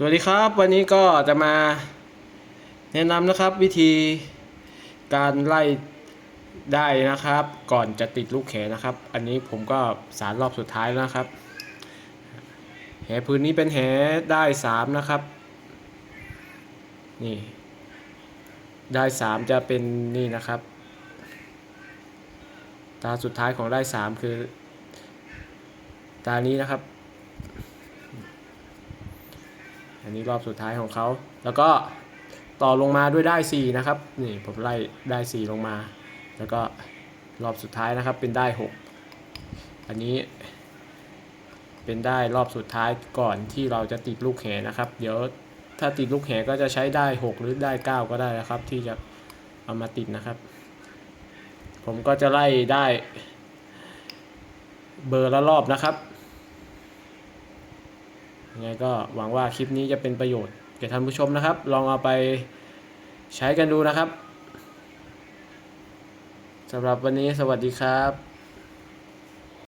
สวัสดีครับวันนี้ก็จะมาแนะนำนะครับวิธีการไล่ได้นะครับ ก่อนจะติดลูกแขนะครับ อันนี้ผมก็สารรอบสุดท้ายแล้วนะครับ แหพื้นนี้เป็นแหได้สามนะครับนี่ได้สามจะเป็นนี่นะครับ ตาสุดท้ายของได้สามคือ ตานี้นะครับ อันนี้รอบสุดท้ายของเขา แล้วก็ต่อลงมาด้วยได้ 4 นะครับ นี่ผมไล่ได้ 4 ลงมา แล้วก็รอบสุดท้ายนะครับเป็นได้ 6 อันนี้ เป็นได้รอบสุดท้ายก่อนที่เราจะติดลูกแหนะครับ เดี๋ยวถ้าติดลูกแหก็จะใช้ได้ 6 หรือได้ 9 ก็ได้นะครับ ที่จะเอามาติดนะครับ ผมก็จะไล่ได้เบอร์ละรอบนะครับ ยังไงก็หวังว่าคลิปนี้จะเป็นประโยชน์แก่ท่านผู้ชมนะครับ ลองเอาไปใช้กันดูนะครับสำหรับวันนี้สวัสดีครับ